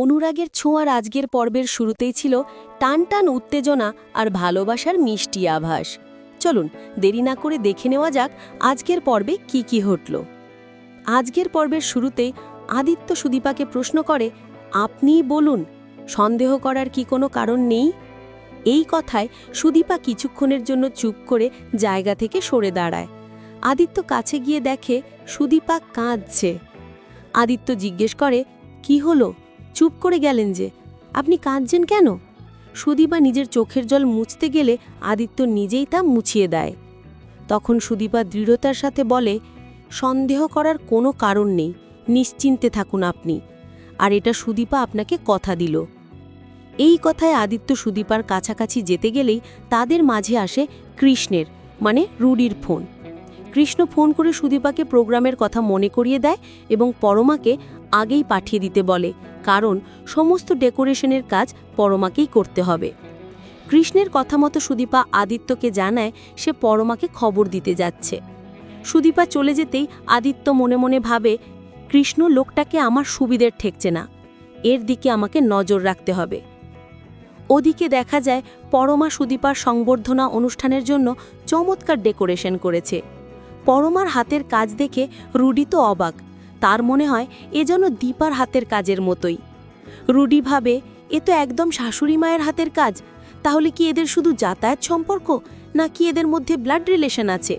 অনুরাগের ছোঁয়ার আজকের পর্বের শুরুতেই ছিল টান টান উত্তেজনা আর ভালোবাসার মিষ্টি আভাস। চলুন, দেরি না করে দেখে নেওয়া যাক আজকের পর্বে কি কি ঘটল। আজকের পর্বের শুরুতেই আদিত্য সুদীপাকে প্রশ্ন করে, আপনিই বলুন, সন্দেহ করার কি কোনো কারণ নেই? এই কথায় সুদীপা কিছুক্ষণের জন্য চুপ করে জায়গা থেকে সরে দাঁড়ায়। আদিত্য কাছে গিয়ে দেখে সুদীপা কাঁদছে। আদিত্য জিজ্ঞেস করে, কি হলো? চুপ করে গেলেন যে, আপনি কাঁদছেন কেন? সুদীপা নিজের চোখের জল মুছতে গেলে আদিত্য নিজেই তা মুছিয়ে দেয়। তখন সুদীপা দৃঢ়তার সাথে বলে, সন্দেহ করার কোনো কারণ নেই, নিশ্চিন্তে থাকুন আপনি। আর এটা সুদীপা আপনাকে কথা দিল। এই কথায় আদিত্য সুদীপার কাছাকাছি যেতে গেলেই তাদের মাঝে আসে কৃষ্ণের মানে রুডির ফোন। কৃষ্ণ ফোন করে সুদীপাকে প্রোগ্রামের কথা মনে করিয়ে দেয় এবং পরমাকে আগেই পাঠিয়ে দিতে বলে, কারণ সমস্ত ডেকোরেশনের কাজ পরমাকেই করতে হবে। কৃষ্ণের কথা মতো সুদীপা আদিত্যকে জানায় সে পরমাকে খবর দিতে যাচ্ছে। সুদীপা চলে যেতেই আদিত্য মনে মনে ভাবে, কৃষ্ণ লোকটাকে আমার সুবিধের ঠেকছে না, এর দিকে আমাকে নজর রাখতে হবে। ওদিকে দেখা যায়, পরমা সুদীপার সংবর্ধনা অনুষ্ঠানের জন্য চমৎকার ডেকোরেশন করেছে। পরমার হাতের কাজ দেখে রুডি তো অবাক তার মনে হয় এ যেন দীপার হাতের কাজের মতোই। রুডি ভাবে, এ তো একদম শাশুড়ি মায়ের হাতের কাজ, তাহলে কি এদের শুধু যাতায়াত সম্পর্ক, নাকি এদের মধ্যে ব্লাড রিলেশন আছে?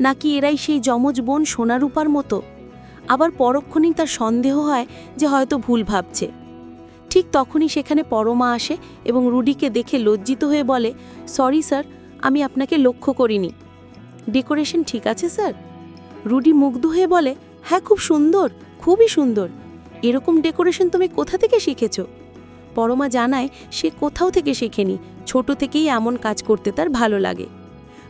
নাকি এরাই সেই যমজ বোন সোনারূপার মতো? আবার পরক্ষণেই তার সন্দেহ হয় যে হয়তো ভুল ভাবছে। ঠিক তখনই সেখানে পরমা আসে এবং রুডিকে দেখে লজ্জিত হয়ে বলে, সরি স্যার, আমি আপনাকে লক্ষ্য করিনি। ডেকোরেশন ঠিক আছে স্যার? রুডি মুগ্ধ হয়ে বলে হ্যাঁ খুব সুন্দর, খুবই সুন্দর। এরকম ডেকোরেশন তুমি কোথা থেকে শিখেছ? পরমা জানায়, সে কোথাও থেকে শেখেনি, ছোট থেকেই এমন কাজ করতে তার ভালো লাগে।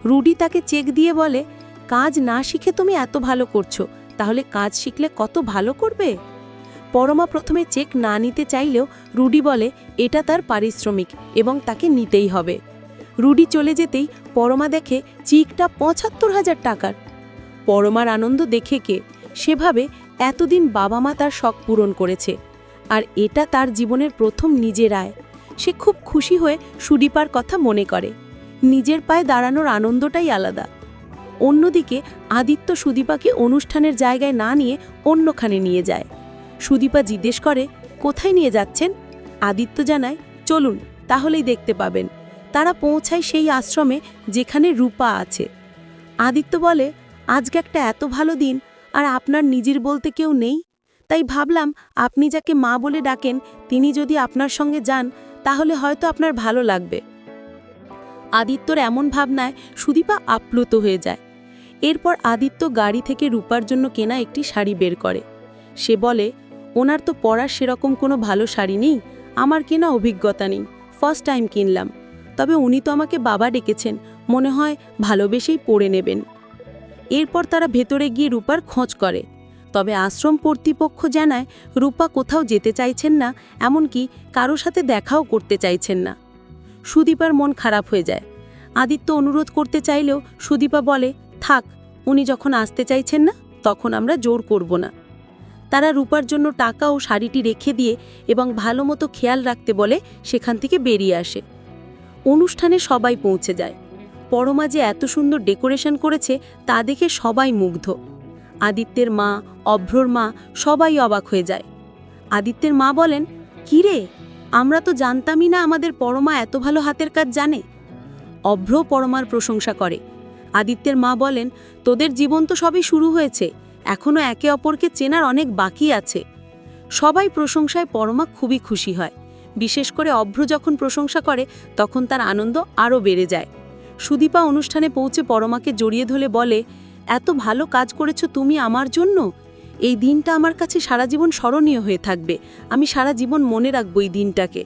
রুডি তাকে চেক দিয়ে বলে, কাজ না শিখে তুমি এত ভালো করছ, তাহলে কাজ শিখলে কত ভালো করবে? পরমা প্রথমে চেক না নিতে চাইলেও রুডি বলে, এটা তার পারিশ্রমিক এবং তাকে নিতেই হবে। রুডি চলে যেতেই পরমা দেখে, চিকটা পঁচাত্তর হাজার টাকার। পরমার আনন্দ দেখে কে? সেভাবে এতদিন বাবা মা তার শখ পূরণ করেছে। আর এটা তার জীবনের প্রথম নিজের আয়। সে খুব খুশি হয়ে সুদীপার কথা মনে করে। নিজের পায়ে দাঁড়ানোর আনন্দটাই আলাদা। অন্যদিকে আদিত্য সুদীপাকে অনুষ্ঠানের জায়গায় না নিয়ে অন্যখানে নিয়ে যায়। সুদীপা জিজ্ঞেস করে, কোথায় নিয়ে যাচ্ছেন? আদিত্য জানায়, চলুন, তাহলেই দেখতে পাবেন। তারা পৌঁছায় সেই আশ্রমে যেখানে রূপা আছে। আদিত্য বলে, আজকে একটা এত ভালো দিন আর আপনার নিজের বলতে কেউ নেই। তাই ভাবলাম, আপনি যাকে মা বলে ডাকেন, তিনি যদি আপনার সঙ্গে যান, তাহলে হয়তো আপনার ভালো লাগবে। আদিত্যর এমন ভাবনায় সুদীপা আপ্লুত হয়ে যায়। এরপর আদিত্য গাড়ি থেকে রূপার জন্য কেনা একটি শাড়ি বের করে। সে বলে, ওনার তো পরার সেরকম কোনো ভালো শাড়ি নেই, আমার কেনা অভিজ্ঞতা নেই ফার্স্ট টাইম কিনলাম। তবে উনি তো আমাকে বাবা ডেকেছেন, মনে হয় ভালোবেসেই পরে নেবেন। এরপর তারা ভেতরে গিয়ে রূপার খোঁজ করে। তবে আশ্রম কর্তৃপক্ষ জানায়, রূপা কোথাও যেতে চাইছেন না, এমনকি কারও সাথে দেখাও করতে চাইছেন না। সুদীপার মন খারাপ হয়ে যায়। আদিত্য অনুরোধ করতে চাইলেও সুদীপা বলে, থাক, উনি যখন আসতে চাইছেন না, তখন আমরা জোর করব না। তারা রূপার জন্য টাকা ও শাড়িটি রেখে দিয়ে এবং ভালো মতো খেয়াল রাখতে বলে সেখান থেকে বেরিয়ে আসে। অনুষ্ঠানে সবাই পৌঁছে যায়। পরমা যে এত সুন্দর ডেকোরেশন করেছে তা দেখে সবাই মুগ্ধ। আদিত্যের মা, অভ্রর মা সবাই অবাক হয়ে যায়। আদিত্যের মা বলেন, "কি রে? আমরা তো জানতামই না আমাদের পরমা এত ভালো হাতের কাজ জানে। অভ্র পরমার প্রশংসা করে। আদিত্যের মা বলেন, তোদের জীবন তো সবই শুরু হয়েছে। এখনও একে অপরকে চেনার অনেক বাকি আছে। সবাই প্রশংসায় পরমা খুবই খুশি হয়। বিশেষ করে অভ্র যখন প্রশংসা করে, তখন তার আনন্দ আরও বেড়ে যায়। সুদীপা অনুষ্ঠানে পৌঁছে পরমাকে জড়িয়ে ধরে বলে, এত ভালো কাজ করেছ তুমি আমার জন্য? এই দিনটা আমার কাছে সারা জীবন স্মরণীয় হয়ে থাকবে। আমি সারা জীবন মনে রাখব এই দিনটাকে।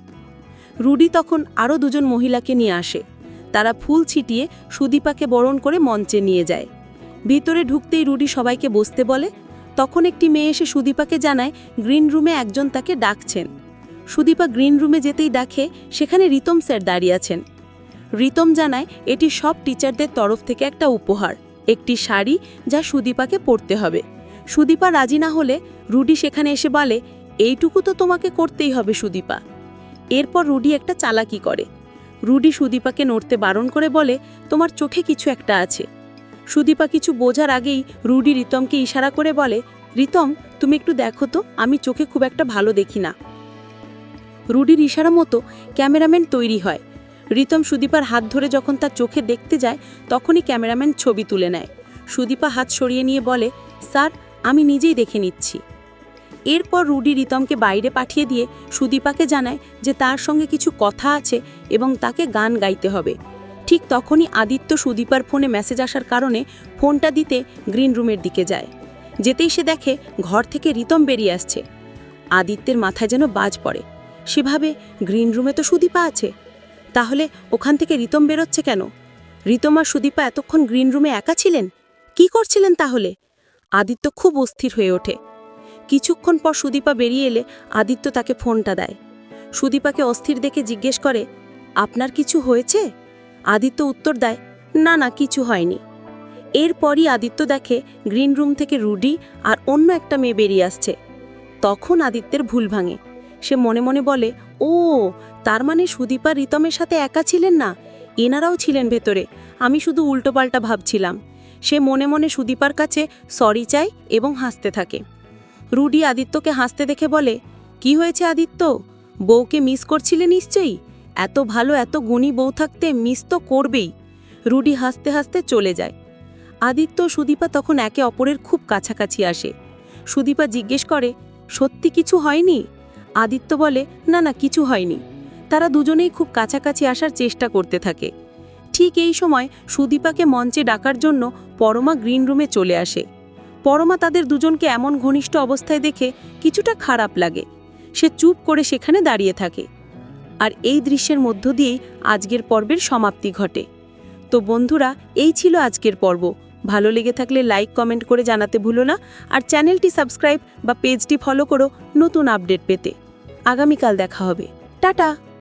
রুডি তখন আরও দুজন মহিলাকে নিয়ে আসে। তারা ফুল ছিটিয়ে সুদীপাকে বরণ করে মঞ্চে নিয়ে যায়। ভিতরে ঢুকতেই রুডি সবাইকে বসতে বলে। তখন একটি মেয়ে এসে সুদীপাকে জানায়, গ্রিন রুমে একজন তাকে ডাকছেন। সুদীপা গ্রিন রুমে যেতেই ডাকে, সেখানে রিতম স্যার দাঁড়িয়ে আছেন। রিতম জানায়, এটি সব টিচারদের তরফ থেকে একটা উপহার। একটি শাড়ি যা সুদীপাকে পরতে হবে। সুদীপা রাজি না হলে রুডি সেখানে এসে বলে, এইটুকু তো তোমাকে করতেই হবে সুদীপা। এরপর রুডি একটা চালাকি করে। রুডি সুদীপাকে নড়তে বারণ করে বলে, তোমার চোখে কিছু একটা আছে। সুদীপা কিছু বোঝার আগেই রুডি রিতমকে ইশারা করে বলে, রিতম, তুমি একটু দেখো তো, আমি চোখে খুব একটা ভালো দেখি না। রুডির ইশারা মতো ক্যামেরাম্যান তৈরি হয়। রিতম সুদীপার হাত ধরে যখন তার চোখে দেখতে যায়, তখনই ক্যামেরাম্যান ছবি তুলে নেয়। সুদীপা হাত সরিয়ে নিয়ে বলে, স্যার, আমি নিজেই দেখে নিচ্ছি। এরপর রুডি রিতমকে বাইরে পাঠিয়ে দিয়ে সুদীপাকে জানায় যে তার সঙ্গে কিছু কথা আছে এবং তাকে গান গাইতে হবে। ঠিক তখনই আদিত্য সুদীপার ফোনে মেসেজ আসার কারণে ফোনটা দিতে গ্রিন রুমের দিকে যায়। যেতেই সে দেখে ঘর থেকে রিতম বেরিয়ে আসছে। আদিত্যের মাথায় যেন বাজ পড়ে। সেভাবে গ্রিন রুমে তো সুদীপা আছে। তাহলে ওখান থেকে রিতম বেরোচ্ছে কেন? রিতম আর সুদীপা এতক্ষণ গ্রিন রুমে একা ছিলেন? কি করছিলেন তাহলে? আদিত্য খুব অস্থির হয়ে ওঠে। কিছুক্ষণ পর সুদীপা বেরিয়ে এলে আদিত্য তাকে ফোনটা দেয়। সুদীপাকে অস্থির দেখে জিজ্ঞেস করে, আপনার কিছু হয়েছে? আদিত্য উত্তর দেয়, না না, কিছু হয়নি। এরপরই আদিত্য দেখে গ্রিন রুম থেকে রুডি আর অন্য একটা মেয়ে বেরিয়ে আসছে। তখন আদিত্যের ভুল ভাঙে। সে মনে মনে বলে ও, তার মানে সুদীপা রিতমের সাথে একা ছিলেন না? এনারাও ছিলেন ভেতরে। আমি শুধু উল্টোপাল্টা ভাবছিলাম। সে মনে মনে সুদীপার কাছে সরি চায় এবং হাসতে থাকে। রুডি আদিত্যকে হাসতে দেখে বলে, কি হয়েছে আদিত্য? বউকে মিস করছিলে নিশ্চয়ই? এত ভালো, এত গুণী বউ থাকতে মিস তো করবেই। রুডি হাসতে হাসতে চলে যায়। আদিত্য সুদীপা তখন একে অপরের খুব কাছাকাছি আসে। সুদীপা জিজ্ঞেস করে, সত্যি কিছু হয়নি? আদিত্য বলে, না না, কিছু হয়নি। তারা দুজনেই খুব কাছাকাছি আসার চেষ্টা করতে থাকে। ঠিক এই সময় সুদীপাকে মঞ্চে ডাকার জন্য পরমা গ্রিন রুমে চলে আসে। পরমা তাদের দুজনকে এমন ঘনিষ্ঠ অবস্থায় দেখে কিছুটা খারাপ লাগে। সে চুপ করে সেখানে দাঁড়িয়ে থাকে। আর এই দৃশ্যের মধ্য দিয়েই আজকের পর্বের সমাপ্তি ঘটে। তো বন্ধুরা, এই ছিল আজকের পর্ব। ভালো লেগে থাকলে লাইক, কমেন্ট করে জানাতে ভুলো না। আর চ্যানেলটি সাবস্ক্রাইব বা পেজটি ফলো করো নতুন আপডেট পেতে। আগামীকাল দেখা হবে। টাটা।